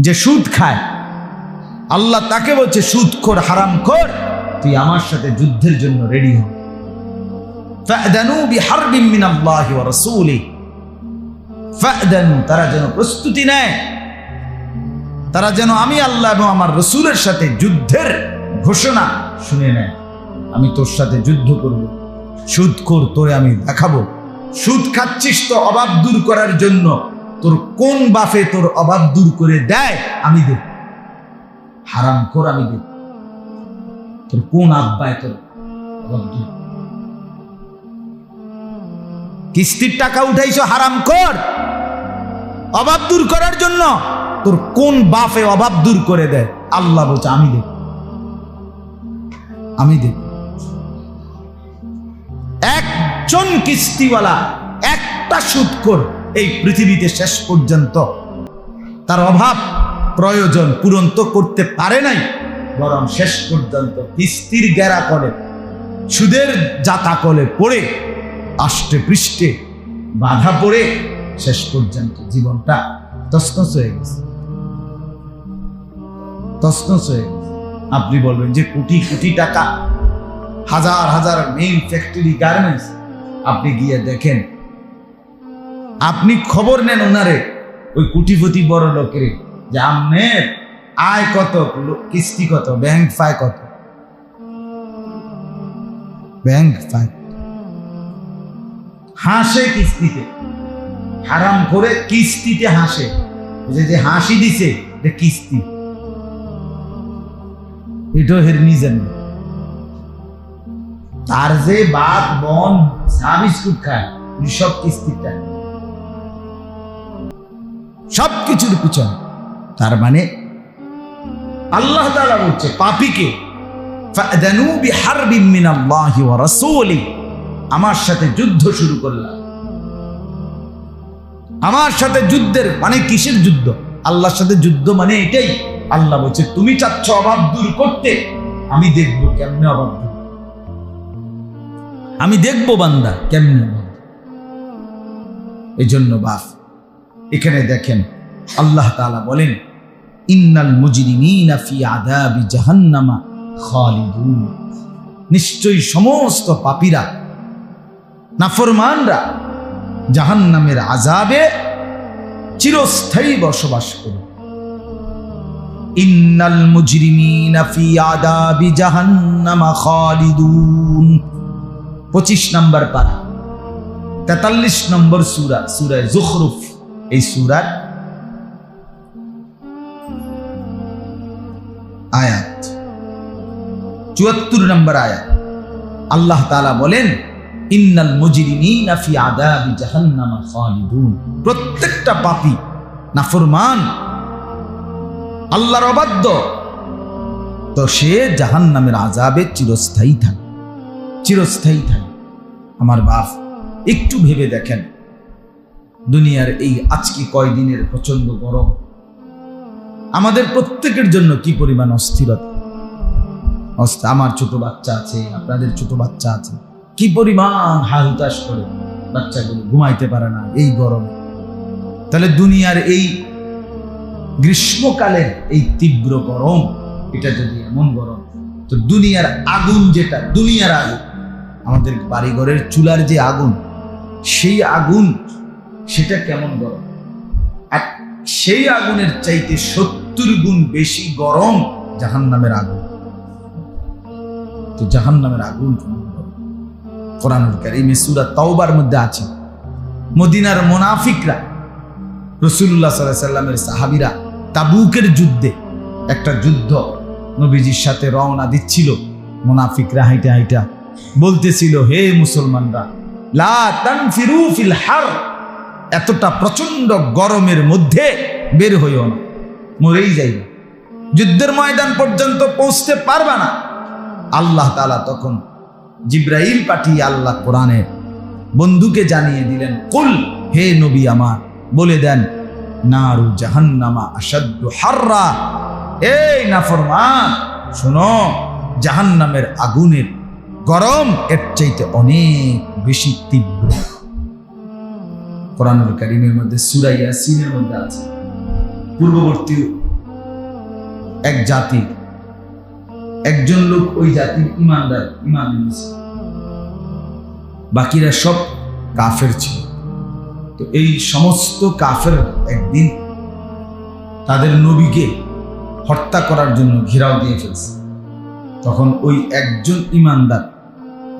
যে সুদ খায়। আল্লাহ তাকে বলছে সুদখোর হারামখোর তুই আমার সাথে যুদ্ধের জন্য রেডি হ। তারা যেন প্রস্তুতি নেয়। তারা যেন আমি আল্লাহ এবং আমার রসুলের সাথে যুদ্ধের ঘোষণা শুনে নেয়। আমি তোর সাথে যুদ্ধ করব। সুদ কর তোরে আমি দেখাবো। সুদ খাচ্ছিস তো অভাব দূর করার জন্য। তোর কোন বাফে তোর অভাব দূর করে দেয়, আমি দেব। হারাম কর আমি দেব। তোর কোন আব্বায় তোর অভাব দূর? কিস্তির টাকা উঠাইছো হারাম কর অভাব দূর করার জন্য তোর কোন বাফে অভাব দূর করে দেয়? আল্লাহ বলছে, আমি দেব। আমি দেব। একজন কিস্তিওয়ালা একটা সুদকর এই পৃথিবীতে শেষ পর্যন্ত তার অভাব প্রয়োজন পূরণ তো করতে পারে নাই, বরং শেষ পর্যন্ত কিস্তির গেরা করে সুদের জাতা কলে পড়ে, আষ্টে পৃষ্ঠে বাধা পড়ে শেষ পর্যন্ত জীবনটা তসনস হয়ে গেছে। তসনস হয়ে গেছে। আপনি বলবেন যে কোটি কোটি টাকা, হাজার হাজার মেইন ফ্যাক্টরি গার্মেন্টস আপনি গিয়ে দেখেন আপনি খবর নেন ওনারে ওই কুটিপতি বড় লোকের, যে আমনের আয় কত কিস্তি কত, ব্যাংক ফায় কত? ব্যাংক ফায় হাসে কিস্তিতে। হারাম করে কিস্তিতে হাসে। যে যে হাসি দিছে কিস্তি। এটা হের নিজের। তার যে বাপ, বন চা বিস্কুট খায় সব কিস্তিটা সব কিছুর পিছন। তার মানে আল্লাহ তাআলা বলছে, পাপীকে আমার সাথে যুদ্ধ শুরু করলাম আমার সাথে যুদ্ধের মানে কিসের যুদ্ধ? আল্লাহর সাথে যুদ্ধ মানে এটাই। আল্লাহ বলছে, তুমি চাচ্ছ অভাব দূর করতে, আমি দেখব কেমনে অভাব আমি দেখব বান্দা কেমনে এই জন্য বাপ এখানে দেখেন, আল্লাহ তাআলা বলেন, ইন্নাল মুজরিমিনা ফি আযাবি জাহান্নামা খালিদুন। নিশ্চয়ই সমস্ত পাপীরা, নাফরমানরা জাহান্নামের আজাবে চিরস্থায়ী বসবাস করে ইন্নাল মুজরিমিনা ফি আদাবি জাহান্নামা খালিদুন। পঁচিশ নম্বর পারা, তেতাল্লিশ নম্বর সুরা, সুরায় জুখরুফ। এই সুরার আয়াত। চুয়াত্তর নম্বর আয়াত। আল্লাহ তাআলা বলেন, ইন্নাল ফি আযাবি জাহান্নামা খালিদুন। প্রত্যেকটা পাপী নাফরমান, আল্লাহর অবাধ্য। তো সে জাহান্নামের আযাবে চিরস্থায়ী থাকে। চিরস্থায়ী থাকে। আমার বাপ, একটু ভেবে দেখেন। দুনিয়ার এই আজকে কয়দিনের প্রচণ্ড গরম। আমাদের প্রত্যেকের জন্য কি পরিমাণ অস্থিরতা? অস্থ- আমার ছোট বাচ্চা আছে, আপনাদের ছোট বাচ্চা আছে। কি পরিমাণ হুতাশ করে বাচ্চাগুলো ঘুমাইতে পারে না এই গরমে। তাহলে দুনিয়ার এই গ্রীষ্মকালের এই তীব্র গরম, এটা যদি এমন গরম, তো দুনিয়ার আগুন যেটা, দুনিয়ার আগুন, আমাদের বাড়িঘরের চুলার যে আগুন, সেই আগুন সেটা কেমন গরম? আর সেই আগুনের চাইতে সত্তর গুণ বেশি গরম জাহান্নামের আগুন। তো জাহান্নামের আগুন কোরআনুল কারিমে সূরা তাওবার মধ্যে আছে, মদিনার মুনাফিকরা রসুল্লাহ সাল্লাল্লাহু সাল্লামের সাহাবীরা তাবুকের যুদ্ধে একটা যুদ্ধ নবীজির সাথে রওনা দিচ্ছিল। মুনাফিকরা হাইটা হাইটা বলতেছিল, হে মুসলমানরা, লা তানফিরু ফিল হার। এতটা প্রচণ্ড গরমের মধ্যে বের হইও না, মরেই যাইবে যুদ্ধের ময়দান পর্যন্ত পৌঁছতে পারবে না। আল্লাহ তাআলা তখন জিব্রাইল পাঠিয়ে আল্লাহ কোরআনে বন্ধুকে জানিয়ে দিলেন, কুল, হে নবী আমার, বলে দেন, নারু জাহান্নামা আসাদ্দু হাররা। এই নাফরমান, শোনো, জাহান্নামের আগুনের গরম এর চাইতে অনেক বেশি তীব্র। কোরআনুল কারিমের মধ্যে সুরা ইয়াসিনের মধ্যে আছে। পূর্ববর্তী এক জাতি, একজন লোক ওই জাতির ইমানদার ইমান এনেছে। বাকিরা সব কাফের ছিল। তো এই সমস্ত কাফের একদিন তাদের নবীকে হত্যা করার জন্য ঘেরাও দিয়ে ফেলছে। তখন ওই একজন ইমানদার,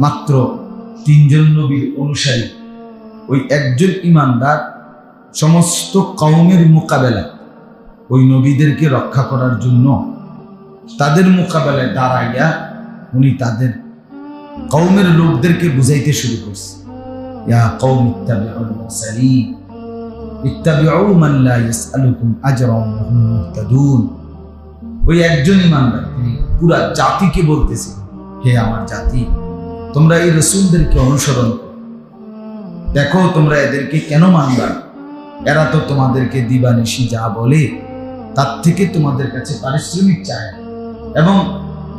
মাত্র তিনজন নবীর অনুসারী ওই একজন ইমানদার সমস্ত কওমের মোকাবেলায় ওই নবীদেরকে রক্ষা করার জন্য তাদের মোকাবেলায় দাঁড়াইয়া উনি তাদের কওমের লোকদেরকে বুঝাইতে শুরু করছে। ইয়া কওম ইত্তাবিউল মুরসালিন, ইত্তাবিউ মান লা ইয়াসআলুকুম আজরান ওয়া ওই একজন ইমানদার, তিনি পুরা জাতিকে বলতেছে, হে আমার জাতি, তোমরা এই রসুলদেরকে অনুসরণ দেখো তোমরা এদেরকে কেন মানবা? এরা তো তোমাদেরকে দিবানিশি যা বলে, তার থেকে তোমাদের কাছে পারিশ্রমিক চায়। এবং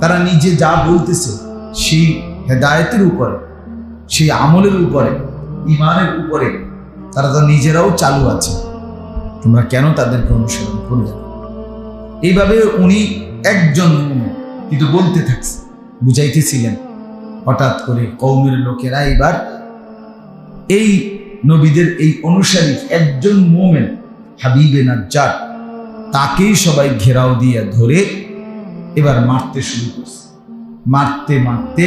তারা নিজে যা বলতেছে, সেই হেদায়েতের উপরে, সেই আমলের উপরে ইমানের উপরে, তারা তো নিজেরাও চালু আছে। তোমরা কেন তাদেরকে অনুসরণ করবে এইভাবে উনি একজন কিন্তু বলতে থাকছে, বুঝাইতেছিলেন। হঠাৎ করে কৌমের লোকেরা এবার এই নবীদের এই অনুসারী একজন মোমেন, হাবিবে নাজ্জার তাকেই সবাই ঘেরাও দিয়ে ধরে এবার মারতে শুরু করছে। মারতে মারতে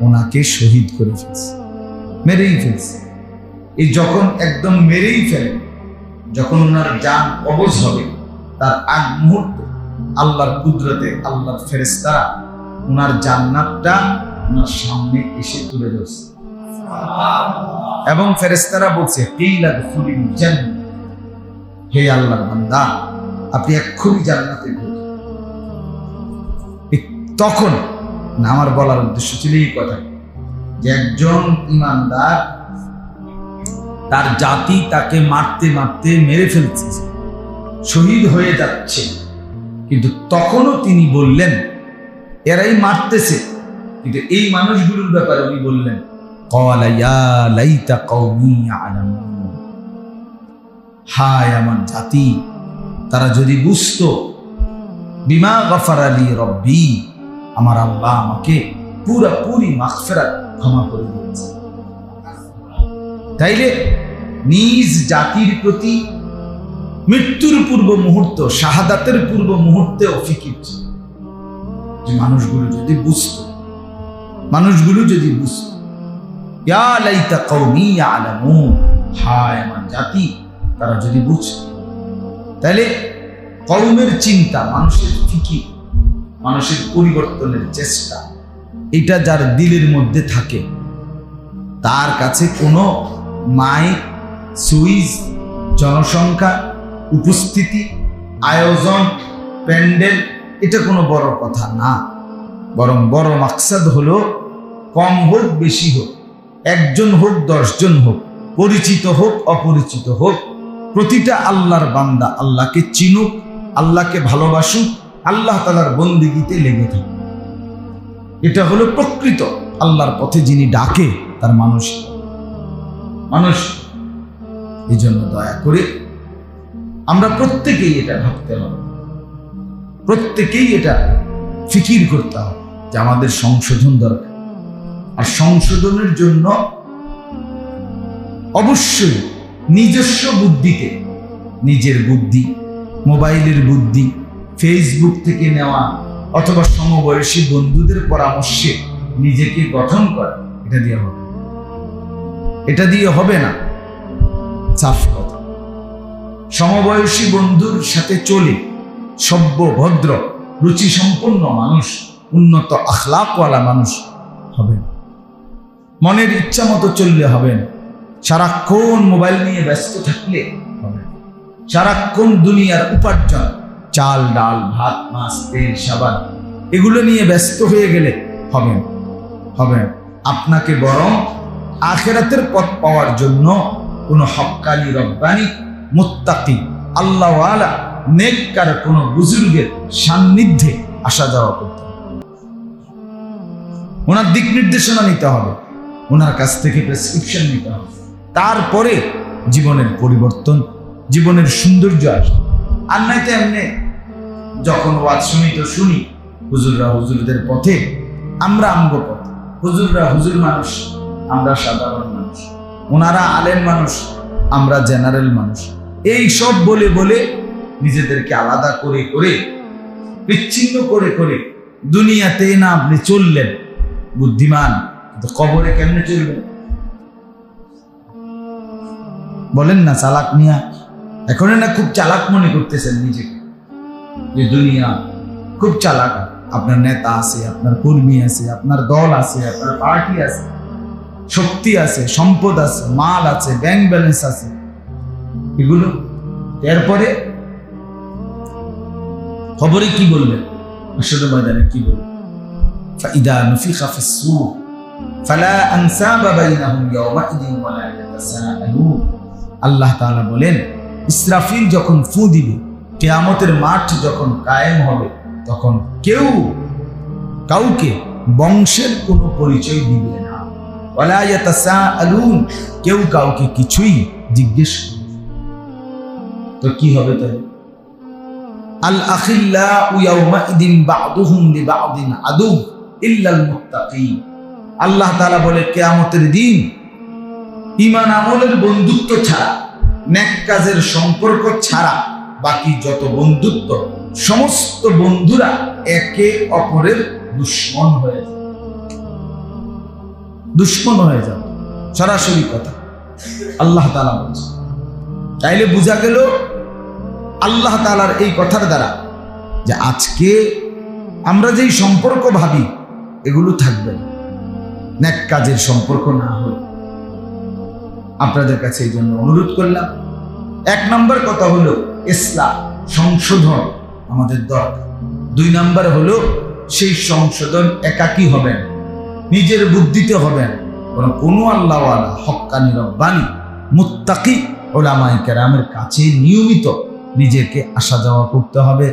ওনাকে শহীদ করে ফেলছে, মেরেই ফেলছে। এই যখন একদম মেরেই ফেলে, যখন ওনার যান অবজ হবে, তার আগ মুহূর্তে আল্লাহর কুদরতে আল্লাহর ফেরেস্তারা ওনার জান্নাতটা ওনার সামনে এসে তুলে ধরছে। এবং ফেরেস্তারা বলছে। হে আল্লাহর বান্দা, আপনি এক্ষুনি জান্নাতে তখন না আমার বলার উদ্দেশ্য ছিল এই কথা, যে একজন ইমানদার তার জাতি তাকে মারতে মারতে মেরে ফেলছে, শহীদ হয়ে যাচ্ছে। কিন্তু তখনও তিনি বললেন, এরাই মারতেছে। কিন্তু এই মানুষগুলোর ব্যাপারে উনি বললেন "ক্বালা ইয়া লাইতা কওমি ইয়ালামুন।" হায় আমার জাতি, তারা যদি বুঝতো বিমা গফার আলী রব্বি, আমার আল্লাহ আমাকে পুরাপুরি মাগফিরাত ক্ষমা করে দিয়েছে তাইলে নিজ জাতির প্রতি মৃত্যুর পূর্ব মুহূর্ত, শাহাদাতের পূর্ব মুহূর্তেও ফিকির ছিল। যে মানুষগুলো যদি বুঝতো, মানুষগুলো যদি বুঝতো হায় আমার জাতি, তারা যদি বুঝতো তাহলে কওমের চিন্তা, মানুষের ফিকির, মানুষের পরিবর্তনের চেষ্টা, এটা যার দিলের মধ্যে থাকে। তার কাছে কোনো মাইক সুইচ জনসংখ্যা, উপস্থিতি, আয়োজন, প্যান্ডেল, এটা কোনো বড় কথা না। বরং বড় মাকসাদ হলো কম হোক, বেশি হোক। একজন হোক, দশজন হোক, পরিচিত হোক, অপরিচিত হোক, প্রতিটা আল্লাহর বান্দা আল্লাহকে চিনুক, আল্লাহকে ভালোবাসুক, আল্লাহ তালার বন্দিগিতে লেগে থাকে। এটা হলো প্রকৃত আল্লাহর পথে যিনি ডাকে, তার মানুষ। মানুষ এই জন্য দয়া করে আমরা প্রত্যেকেই এটা ভাবতে হবে। প্রত্যেকেই এটা ফিকির করতে হবে যে আমাদের সংশোধন দরকার। আর সংশোধনের জন্য অবশ্যই নিজস্ব বুদ্ধিতে নিজের বুদ্ধি, মোবাইলের বুদ্ধি ফেসবুক থেকে নেওয়া অথবা সমবয়সী বন্ধুদের পরামর্শে নিজেকে গঠন করা, এটা দিয়ে হবে। এটা দিয়ে হবে না। সাফ কথা। সমবয়সী বন্ধুর সাথে চলে সভ্য, ভদ্র রুচি সম্পন্ন মানুষ, উন্নত আখলাকওয়ালা মানুষ হবে না। মনের ইচ্ছা মতো চললে হবে না সারাক্ষণ মোবাইল নিয়ে ব্যস্ত থাকলে হবে সারাক্ষণ দুনিয়ার উপার্জন, চাল, ডাল, ভাত, মাছ, তেল, সাবান, এগুলো নিয়ে ব্যস্ত হয়ে গেলে হবে। হবে। আপনাকে বরং আখেরাতের পথ পাওয়ার জন্য কোনো হক্কানি রব্বানি, মুত্তাকি, আল্লাহওয়ালা, নেককার কোনো বুজুর্গের সান্নিধ্যে আসা যাওয়া করতে। ওনার দিক নির্দেশনা নিতে হবে ওনার কাছ থেকে প্রেসক্রিপশন নিতে হবে। তারপরে জীবনের পরিবর্তন, জীবনের সৌন্দর্য আসবে। আর নয়তো এমনি যখন ওয়াজ শুনি তো শুনি, হুজুররা হুজুরদের পথে, আমরা আমগ পথে। হুজুররা হুজুর মানুষ, আমরা সাধারণ মানুষ। ওনারা আলেম মানুষ, আমরা জেনারেল মানুষ। এই সব বলে বলে নিজেদেরকে আলাদা করে করে, বিচ্ছিন্ন করে করে দুনিয়াতে না আপনি চললেন, বুদ্ধিমান। কবরে কেমনে চলবে? বলেন না, চালাক মিয়া। এখন না খুব চালাক মনে করতেছেন নিজেকে। যে দুনিয়া খুব চালাক। আপনার নেতা আছে, আপনার কর্মী আছে, আপনার দল আছে, আপনার পার্টি আছে, শক্তি আছে, সম্পদ আছে, মাল আছে, ব্যাংক ব্যালেন্স আছে। এগুলো এরপরে খবরে কি বলবেন? আসলে ময়দানে কি বলবেন? ফাইদা নফিখা ফিসুর ফালা আনসাবা বাইনাহুম ইয়াওমাইদিন ওয়ালা ইয়াতাসাআলুন আল্লাহ তাআলা বলেন, ইসরাফিল যখন ফু দিবে, কেয়ামতের মাঠ যখন কায়েম হবে, তখন কেউ কাউকে বংশের কোনো পরিচয় দিবে না। ওয়ালা ইয়াতাসাআলুন, কেউ কাউকে কিছুই জিজ্ঞেস তো কি হবে তাই? আল আখিল্লা ইয়াওমাইদিন বা'দুহুম লিবা'দিন আদু ইল্লাল মুত্তাকিন। আল্লাহ তালা বলে, কিয়ামতের দিন ঈমান আমলের বন্ধুত্ব ছাড়া, নেক কাজের সম্পর্ক ছাড়া বাকি যত বন্ধুত্ব, সমস্ত বন্ধুরা একে অপরের দুশ্মন হয়ে যাবে দুশ্মন হয়ে যাবে সরাসরি কথা। আল্লাহ তালা বলছে, তাইলে বোঝা গেল আল্লাহ তালার এই কথার দ্বারা যে আজকে আমরা যেই সম্পর্ক ভাবি, এগুলো থাকবে না। ন্যাক কাজের সম্পর্ক না হলে। আপনাদের কাছে এই জন্য অনুরোধ করলাম, এক নম্বর কথা হলো ইসলাম, সংশোধন আমাদের দরকার। দুই নম্বর হলো সেই সংশোধন একাকী হবেন, নিজের বুদ্ধিতে হবেন, বরং কোনো আল্লাহওয়ালা, হক্কানি, রব্বানি, মুত্তাকি ওলামাই কেরামের কাছে নিয়মিত নিজেকে আসা যাওয়া করতে হবে,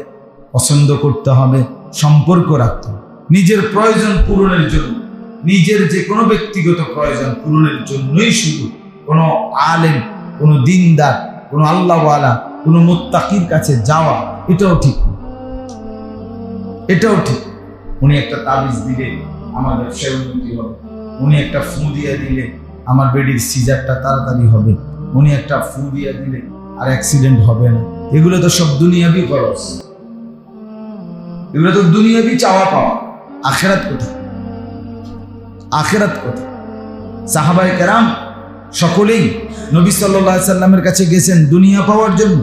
পছন্দ করতে হবে, সম্পর্ক রাখতে হবে। নিজের প্রয়োজন পূরণের জন্য নিজের যে কোনো ব্যক্তিগত প্রয়োজন পূরণের জন্যই শুধু কোনো আলেম, কোনো দিনদার, কোনো আল্লাহওয়ালা, কোনো মোত্তাকির কাছে যাওয়া, এটাও ঠিক এটাও ঠিক। উনি একটা তাবিজ দিলে আমার ব্যবসায় উন্নতি হবে। উনি একটা ফু দিয়ে দিলে আমার বেডির সিজারটা তাড়াতাড়ি হবে। উনি একটা ফু দিয়ে দিলে আর অ্যাক্সিডেন্ট হবে না। এগুলো তো সব দুনিয়াবি খরচ। এগুলো তো দুনিয়াবি চাওয়া পাওয়া। আখেরাত কোথায়? আখেরাত কোথায় সাহাবায় কেরাম সকলেই নবী সাল্লাহ সাল্লামের কাছে গেছেন দুনিয়া পাওয়ার জন্য,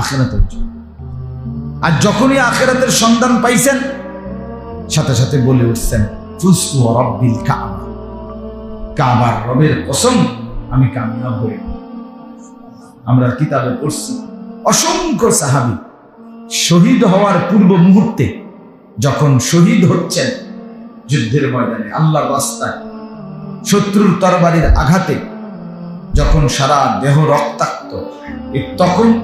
আখেরাতের জন্য। আর যখনই আখেরাতের সন্ধান পাইছেন, সাথে সাথে বলে উঠছেন ফুসু রব্বিল কাবা। কাবার রবের কসম আমি কামিয়াব হয়ে আমরা কিতাবে পড়ছি, অসংখ্য সাহাবি শহীদ হওয়ার পূর্ব মুহূর্তে যখন শহীদ হচ্ছেন যুদ্ধের ময়দানে, আল্লাহর রাস্তায়, শত্রুর তরবারির আঘাতে, যখন সারা দেহ রক্তাক্ত তখন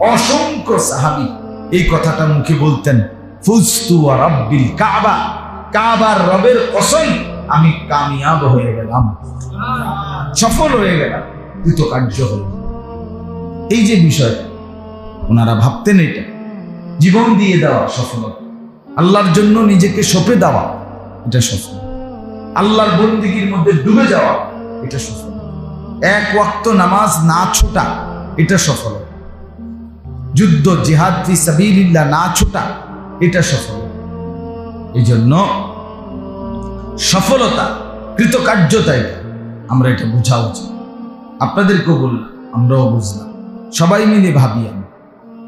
অসংখ্য সাহাবি এই কথাটা মুখে বলতেন ফুস্তু রব্বিল কাবা কাবার রবের কসম, আমি কামিয়াব হয়ে গেলাম। সফল হয়ে গেলাম। কৃতকার্য হল এই যে বিষয়টা ওনারা ভাবতেন এটা। জীবন দিয়ে দেওয়া সফলতা। আল্লাহর জন্য নিজেকে সঁপে দেওয়া। এটা সফল। আল্লাহর বন্দিগির মধ্যে ডুবে যাওয়া, এটা সফল। এক ওয়াক্ত নামাজ না ছোটা, এটা সফল। যুদ্ধ, জিহাদ ফি না ছোটা, এটা সফল। এই জন্য সফলতা, কৃতকার্যতা এটা। আমরা এটা বোঝা উচিত। আপনাদেরকেও বললাম আমরাও বুঝলাম। সবাই মিলে ভাবি আমরা।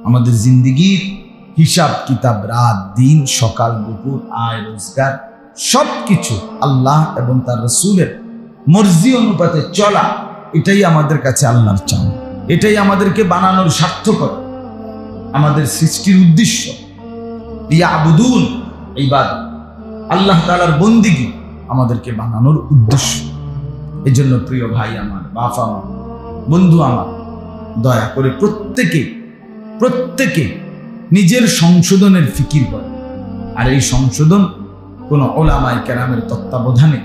আমাদের জিন্দিগির হিসাব, কিতাব, রাত, দিন, সকাল, দুপুর, আয়, রোজগার সব কিছু আল্লাহ এবং তার রসুলের মর্জি অনুপাতে চলা, এটাই আমাদের কাছে আল্লাহর চান এটাই আমাদেরকে বানানোর সার্থকতা, আমাদের সৃষ্টির উদ্দেশ্য। ইয়া আবুদুন এইবার আল্লাহ তালার বন্দিগি আমাদেরকে বানানোর উদ্দেশ্য। এই জন্য প্রিয় ভাই আমার, বাপ আমার, বন্ধু আমার, দয়া করে প্রত্যেকে প্রত্যেকে নিজের সংশোধনের ফিকির করে। আর এই সংশোধন কোনো ওলামায় কেরামের তত্ত্বাবধানে,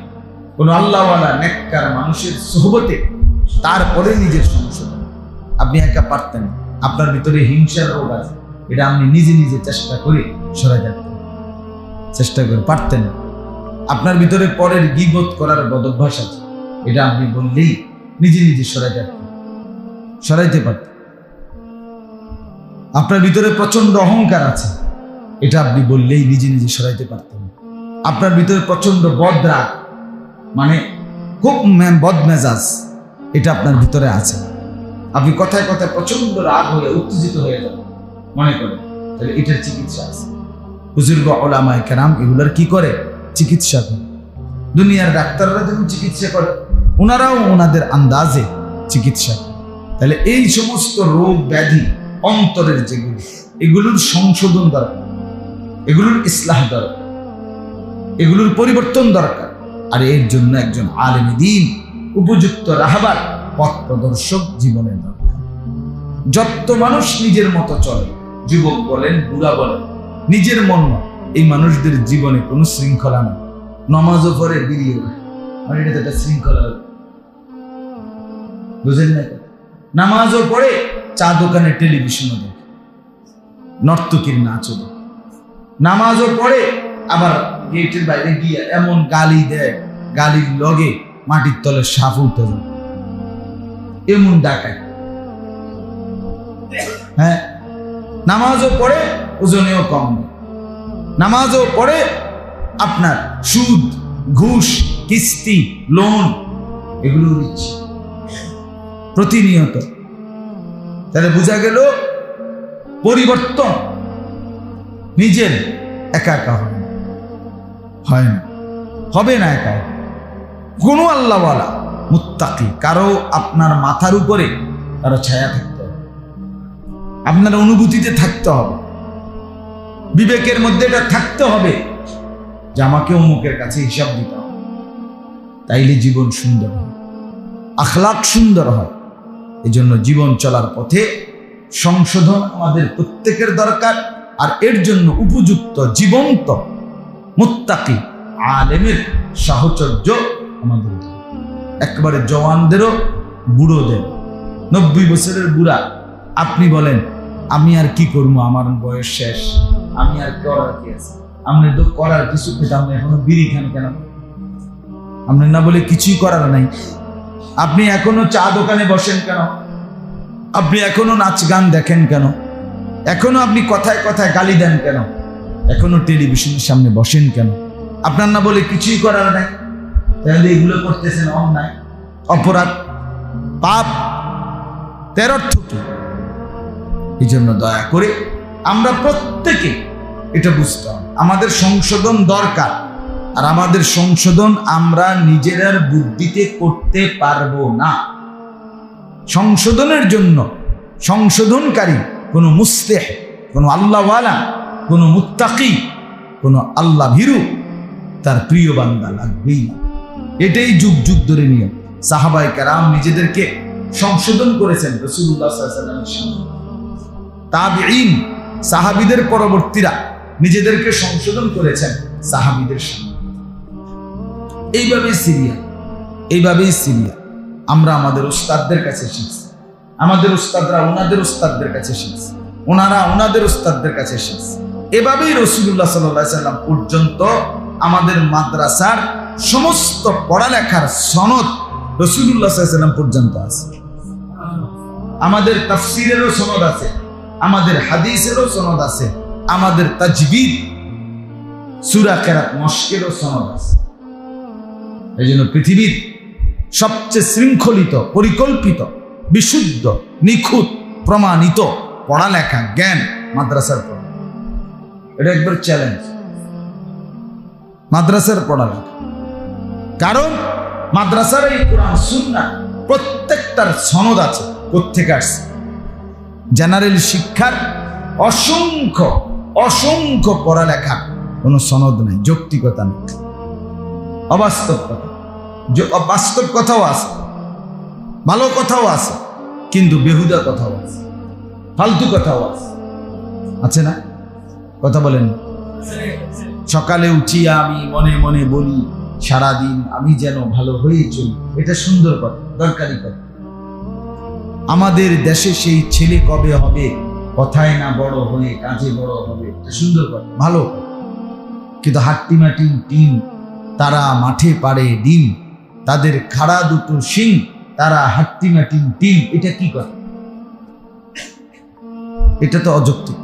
কোনো আল্লাহওয়ালা নেককার মানুষের সোহবতে তারপরে নিজের সংশোধন। আপনি একা পারতেন আপনার ভিতরে হিংসার রোগ আছে, এটা আপনি নিজে নিজে চেষ্টা করে সরাই রাখতেন চেষ্টা করে পারতেন আপনার ভিতরে পরের গিবোধ করার বদভ্যাস আছে, এটা আপনি বললেই নিজে নিজে সরাই রাখতেন সরাইতে পারতেন। আপনার ভিতরে প্রচণ্ড অহংকার আছে, এটা আপনি বললেই নিজে নিজে সরাইতে পারতেন আপনার ভিতরে প্রচণ্ড বদরাগ। মানে খুব বদমেজাজ এটা আপনার ভিতরে আছে। আপনি কথায় কথায় প্রচণ্ড রাগ হয়ে, উত্তেজিত হয়ে যান, মনে করেন। তাহলে এটার চিকিৎসা আছে। বুজুর্গ ওলামায় কেরাম এগুলোর কি করে? চিকিৎসা করে। দুনিয়ার ডাক্তাররা যেমন চিকিৎসা করে, ওনারাও ওনাদের আন্দাজে চিকিৎসা করে। তাহলে এই সমস্ত রোগ ব্যাধি, অন্তরের যেগুলো, এগুলোর সংশোধন দরকার। এগুলোর ইসলাহ দরকার। এগুলোর পরিবর্তন দরকার। আর এর জন্য একজন আলেম দিন, উপযুক্ত রাহবার, পথ প্রদর্শক জীবনের দরকার। যত মানুষ নিজের মতো চলে, যুবক বলেন, বুড়া বলেন, নিজের মন এই মানুষদের জীবনে কোনো শৃঙ্খলা নেই। নমাজও পরে বিড়িয়ে মানে এটা একটা শৃঙ্খলা বুঝেন না নামাজও পড়ে, চা দোকানে টেলিভিশনও দেখে। নর্তকীর নাচও দেখে। নামাজও পড়ে, আবার গেটের বাইরে গিয়ে এমন গালি দেয়, গালির লগে মাটির তলে সাপ উঠতে যায়। এমন ডাকায়। হ্যাঁ নামাজও পড়ে, ওজনেও কম নামাজও পড়ে, আপনার সুদ, ঘুষ, কিস্তি, লোন, এগুলো দিচ্ছে। প্রতিনিয়ত। তাহলে বোঝা গেল, পরিবর্তন নিজের একা একা হয় না। হবে না একা একা। কোনো আল্লাহওয়ালা, মুত্তাকি। কারও আপনার মাথার উপরে কারও ছায়া থাকতে হবে। আপনার অনুভূতিতে থাকতে হবে। বিবেকের মধ্যে এটা থাকতে হবে যে আমাকে অমুকের কাছে হিসাব দিতে হবে। তাইলে জীবন সুন্দর হয়। আখলাক সুন্দর হয়। এই জন্য জীবন চলার পথে সংশোধন আমাদের প্রত্যেকের দরকার। আর এর জন্য উপযুক্ত জীবন্ত মুত্তাকি আলেমের সাহচর্য আমাদের। একবারে জওয়ানদেরও বুড়োদের নব্বই বছরের বুড়া, আপনি বলেন, আমি আর কি করব? আমার বয়স শেষ। আমি আর করার কি আছে? আপনি তো করার কিছু পেতাম এখনও বিড়ি খান কেন? আপনি না বলে কিছুই করার নাই। আপনি এখনও চা দোকানে বসেন কেন? আপনি এখনও নাচ গান দেখেন কেন? এখনও আপনি কথায় কথায় গালি দেন কেন? এখনও টেলিভিশনের সামনে বসেন কেন? আপনার না বলে কিছুই করার নাই। তাহলে এগুলো করতেছেন অন্যায়, অপরাধ, পাপ তের অর্থ কি এই জন্য দয়া করে আমরা প্রত্যেকে এটা বুঝতে হবে। আমাদের সংশোধন দরকার, আর আমাদের সংশোধন আমরা নিজেরার বুদ্ধিতে করতে পারব না। সংশোধনের জন্য সংশোধনকারী কোনো মুস্তেহ কোনো আল্লাহওয়ালা কোনো মুত্তাকি, কোনো আল্লাহ ভীরু তার প্রিয় বান্দা লাগবেই না। এটাই যুগ যুগ ধরে নিয়ম। সাহাবাই কারাম নিজেদেরকে সংশোধন করেছেন রসুল্লাহ সাহাবিদের পরবর্তীরা নিজেদেরকে সংশোধন করেছেন সাহাবিদের সামনে। এইভাবেই সিরিয়া এইভাবেই সিরিয়া। আমরা আমাদের উস্তাদদের কাছে শিখছি আমাদের উস্তাদরা ওনাদের উস্তাদদের কাছে শিখছি ওনারা ওনাদের উস্তাদদের কাছে শিখছি এভাবেই রসুল্লাহ সাল্লাহ সাল্লাম পর্যন্ত আমাদের মাদ্রাসার সমস্ত পড়ালেখার সনদ রসুল্লাহ সাল্লাম পর্যন্ত আছে। আমাদের তাফসিরেরও সনদ আছে, আমাদের হাদিসেরও সনদ আছে, আমাদের তাজবিদ সুরা কেরাত মস্কেরও সনদ আছে। এই জন্য পৃথিবীর সবচেয়ে শৃঙ্খলিত, পরিকল্পিত, বিশুদ্ধ, নিখুঁত, প্রমাণিত পড়ালেখা, জ্ঞান মাদ্রাসার পড়া এটা একবার চ্যালেঞ্জ মাদ্রাসার পড়ালেখা কারণ মাদ্রাসার এই কোরআন সুন্না প্রত্যেকটার সনদ আছে কোথেকে আসছে? জেনারেল শিক্ষার অসংখ্য অসংখ্য পড়ালেখা কোনো সনদ নেই, যৌক্তিকতা নেই। অবাস্তব কথা। বাস্তব কথাও আছে, ভালো কথাও আছে, কিন্তু বেহুদা কথাও আছে, ফালতু কথাও আছে। আছে না? কথা বলেন। সকালে উঠিয়া আমি মনে মনে বলি, সারাদিন আমি যেন ভালো হয়ে চলি। এটা সুন্দর কথা, দরকারি কথা। আমাদের দেশে সেই ছেলে কবে হবে, কথায় না বড় হয়ে কাজে বড় হবে, এটা সুন্দর কথা, ভালো। কিন্তু হাট্টিমা টিম তারা মাঠে পারে ডিম, তাদের খাড়া দুটো শিং, তারা হাট্টিমা টিম এটা কি কথা? এটা তো অযৌক্তিক।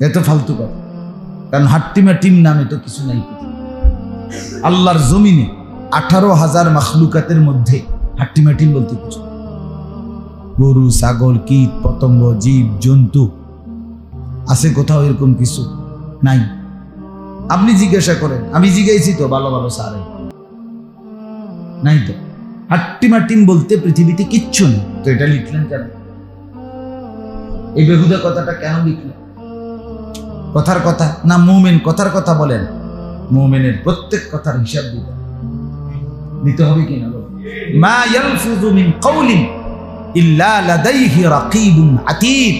এত ফালতু কথা। কারণ হাট্টিমা টিম নামে তো কিছু নাই আল্লাহর জমিনে আঠারো হাজার মাখলুকাতের মধ্যে হাট্টিমা টিম বলতে কিছু গরু, ছাগল, কীট, পতঙ্গ, জীব, জন্তু, আছে কোথাও এরকম কিছু নাই। আপনি জিজ্ঞাসা করেন, আমি জিজ্ঞাসি তো ভালো ভালো সারে। নাই তো। হাট্টিমা টিম বলতে পৃথিবীতে কিচ্ছু নেই। তো এটা লিখলেন কেন? এই বেহুদা কথাটা কেন লিখলেন? কথার কথা, না মুমেন, কথার কথা বলেন। মুমেনের প্রত্যেক কথার হিসাব হবে। দিতে হবে কিনা? মা ইয়ালফুযু মিন কাওলিন ইল্লা লাদাইহি রাকিবুন আতীদ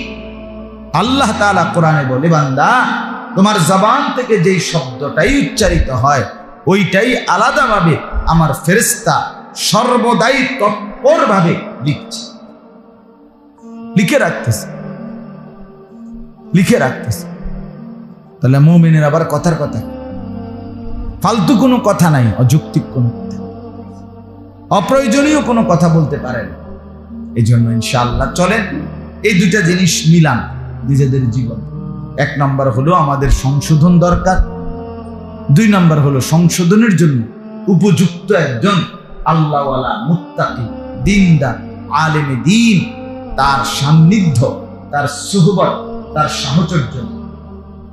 আল্লাহ তাআলা কোরআনে বলে, বান্দা, তোমার জবান থেকে যেই শব্দটাই উচ্চারিত হয়, ওইটাই আলাদাভাবে আমার ফেরেশতা সর্বদাই তৎপরভাবে লিখছে। লিখে রাখতেছে। লিখে রাখতেছে। তাহলে মুমিনের আবার কথার কথা ফালতু কোনো কথা নাই, অযৌক্তিক কোনো কথা অপ্রয়োজনীয় কোনো কথা বলতে পারেন। এই জন্য ইনশাআল্লাহ চলেন, এই দুইটা জিনিস মিলান নিজেদের জীবন। এক নম্বর হলো আমাদের সংশোধন দরকার। দুই নম্বর হলো সংশোধনের জন্য উপযুক্ত একজন আল্লাহওয়ালা মুত্তাকি, দিনদার, আলেমে দিন, তার সান্নিধ্য, তার সুহবত, তার সাহচর্য।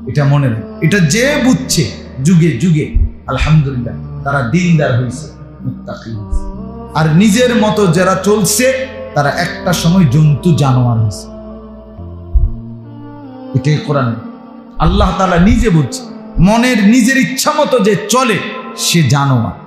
এটা মনে রাখ। এটা যে বুঝছে, যুগে যুগে, আলহামদুলিল্লাহ, তারা দিনদার হয়েছে আর নিজের মতো যারা চলছে, তারা একটা সময় জন্তু, জানোয়ার হয়েছে এটাই কোরআন। আল্লাহ তালা নিজে বুঝছে মনের নিজের ইচ্ছা মতো যে চলে, সে জানোয়ার।